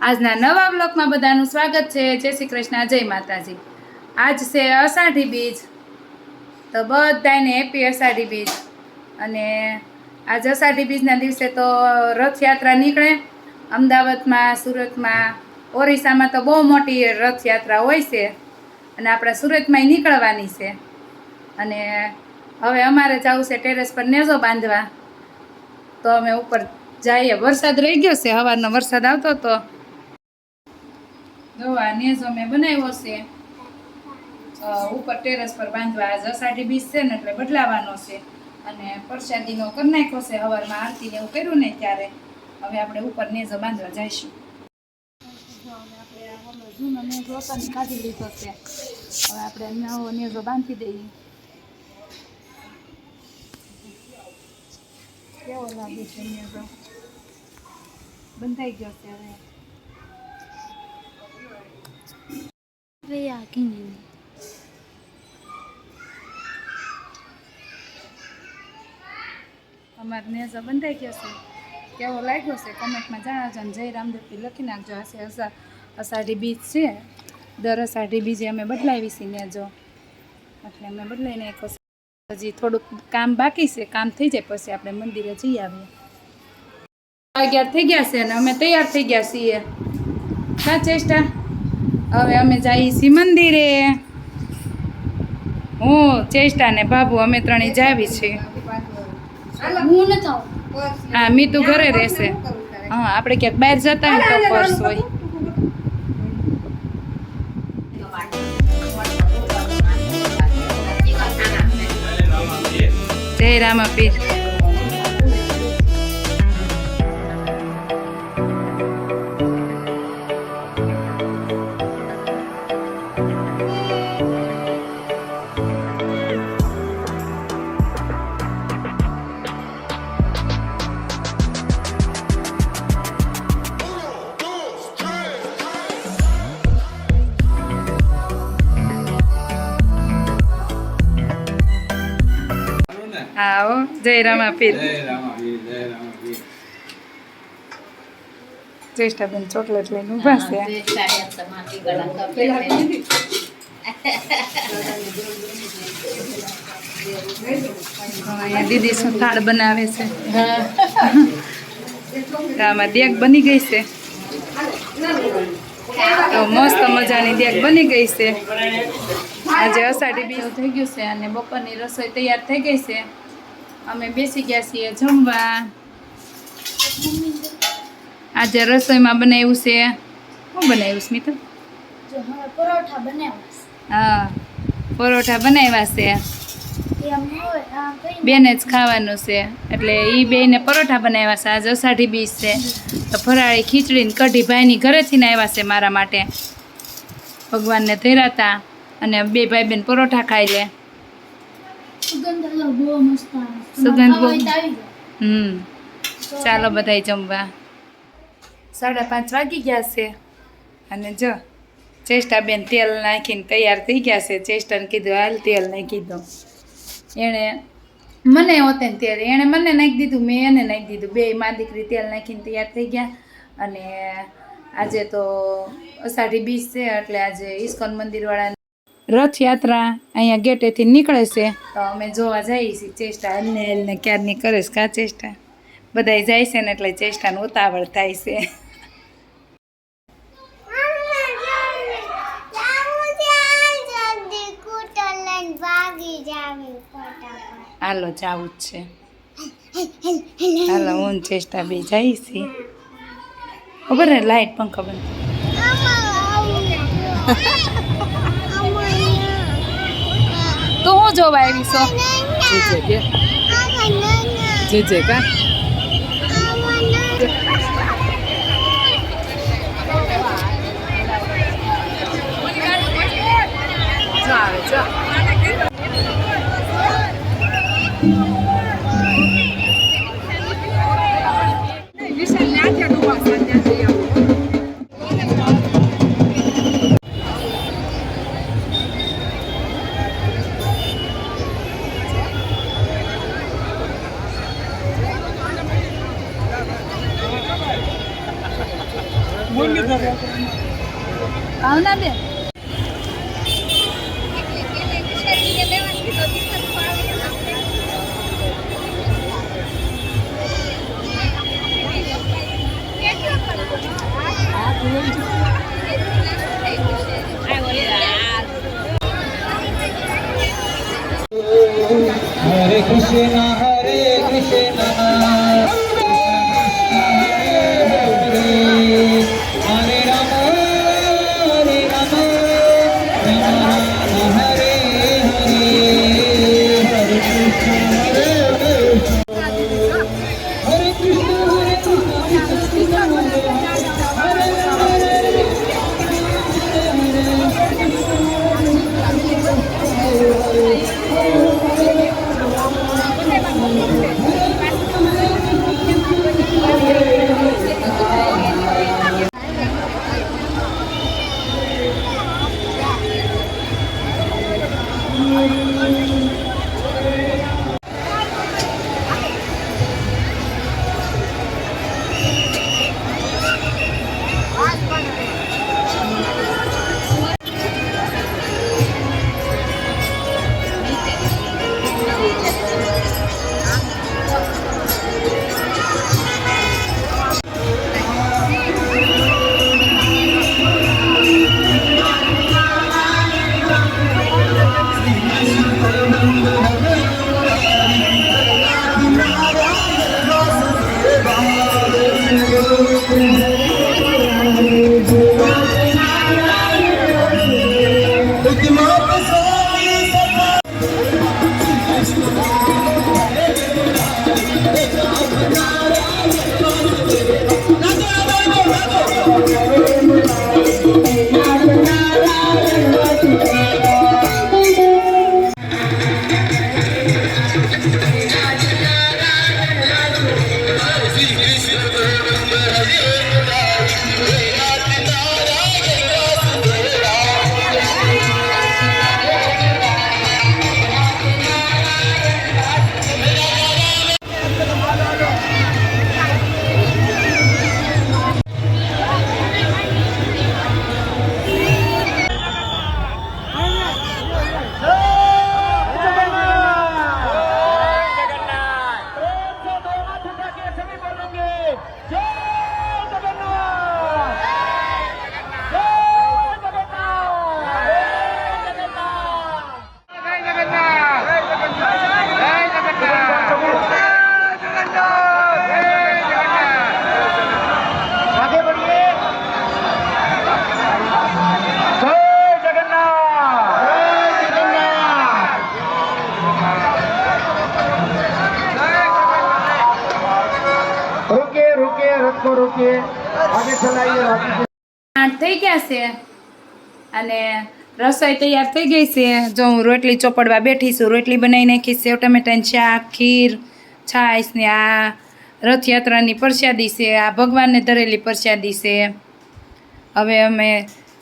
આજના નવા બ્લોકમાં બધાનું સ્વાગત છે. જય શ્રી કૃષ્ણ, જય માતાજી. આજ છે અષાઢી બીજ. તો બધાને હેપી અષાઢી બીજ. અને આજ અષાઢી બીજના દિવસે તો રથયાત્રા નીકળે. અમદાવાદમાં, સુરતમાં, ઓરિસ્સામાં તો બહુ મોટી રથયાત્રા હોય છે. અને આપણા સુરતમાંય નીકળવાની છે. અને હવે અમારે જવું છે ટેરેસ પર નેઝો બાંધવા. તો અમે ઉપર જઈએ. વરસાદ રહી ગયો છે. સવારનો વરસાદ આવતો હતો જો નેઝો મેં બનાવ્યો છે. ઉપર ટેરેસ પર બાંધવા આજ બીજ છે ને એટલે બદલાવાનો છે. અને પ્રસાદીનો કરી નાખ્યો છે સવારમાં આરતી એવું કર્યું ને ત્યારે. હવે આપણે ઉપર નેઝો બાંધવા જઈશું. જૂનો કાઢી લીધો છે હવે આપણે નવો બાંધી દઈએ. કેવો લાગે છે નેઝો બંધાઈ ગયો છે હવે. અમારે નેઝો બંધાઈ ગયો છે કેવો લાગ્યો છે કોમેન્ટમાં જણાવજો અને જય રામદેવથી લખી નાખજો હશે અસા અષાઢી બીજ છે દર અષાઢી બીજે અમે બદલાવી છીએ નેજો એટલે અમે બદલાઈ નાખ્યો છે હજી થોડુંક કામ બાકી છે કામ થઈ જાય પછી આપણે મંદિરે જઈ આવીએ અગિયાર થઈ ગયા છે અને અમે તૈયાર થઈ ગયા છીએ હા ચેષ્ટા હવે અમે જઈએ છીએ મંદિરે. હું ચેષ્ટા ને બાબુ અમે ત્રણેય જાવી છીએ. હું હા મીતુ ઘરે રહેશે. હા આપણે ક્યાંક બહાર જતા ને તો પર્સ હોય. જય રામા પીર જય રામા પીર ચેષ્ટાબેન ચોકલેટ લઈને ઊભા છે. અહીંયા દીદી શું થાળ બનાવે છે? આમાં દેગ બની ગઈ છે. તો મસ્ત મજાની દેગ બની ગઈ છે. આજે અષાઢી બીજ થઈ ગયું છે અને બપોરની રસોઈ તૈયાર થઈ ગઈ છે. અમે બેસી ગયા છીએ જમવા. આજે રસોઈમાં બનાવ્યું છે. શું બનાવ્યું સ્મિતા? પરોઠા બનાવ્યા હા પરોઠા બનાવ્યા છે. બેને જ ખાવાનું છે. એટલે એ બેને પરોઠા બનાવ્યા છે. આજે અષાઢી બીજ છે. તો ફરાળી ખીચડીને કઢી ભાઈની ઘરેથી આવ્યા છે મારા માટે. ભગવાનને ધર્યા અને બે ભાઈ બેન પરોઠા ખાઈ લે. સુગંધ અલગ બહુ મસ્ત આવે. સુગંધ. હમ ચાલો બધાય જમવા. સાડા પાંચ વાગી ગયા છે. અને જો ચેષ્ટાબેન તેલ નાખીને તૈયાર થઈ ગયા છે. ચેષ્ટાને કીધું હાલ તેલ નાખી દો એણે મને હોતે તેલ. એણે મને નાખી દીધું મેં એને નાખી દીધું. બે મા દીકરી તેલ નાખીને તૈયાર થઈ ગયા. અને આજે તો અષાઢી બીજ છે એટલે આજે ઇસ્કોન મંદિરવાળા રથયાત્રા અહીંયા ગેટેથી નીકળે છે. તો અમે જોવા જઈએ છીએ ચેષ્ટા. એમને હલને ક્યારની કરે છે, કા ચેષ્ટા? બધાય જાય છે ને એટલે ચેષ્ટાનું ઉતાવળ થાય છે. હાલો, જાવું જ છે. હાલો, હું ચેષ્ટા બે જાય છે ખબર ને, લાઈટ પંખો બંધ તો હું જોવા આવી છો? જે જે કા? આવે ભાવના બેન આઠ થઈ ગયા છે. અને રસોઈ તૈયાર થઈ ગઈ છે. જો હું રોટલી ચોપડવા બેઠી છું, રોટલી બનાવી નાખી સેવ ટમેટાની શાક, ખીર, છાશ ને આ રથયાત્રાની પ્રસાદી છે, આ ભગવાનને ધરેલી પરસ્યાદી છે. હવે અમે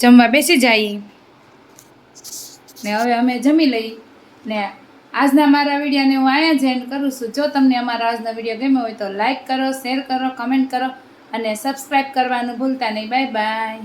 જમવા બેસી જઈએ ને હવે અમે જમી લઈ. ને આજના મારા વિડીયોને હું અહીંયા જ એન્ડ કરું છું. જો તમને અમારા આજનો વીડિયો ગમ્યો હોય તો લાઈક કરો શેર કરો કમેન્ટ કરો. અને સબસ્ક્રાઈબ કરવાનું ભૂલતા નહીં. Bye bye.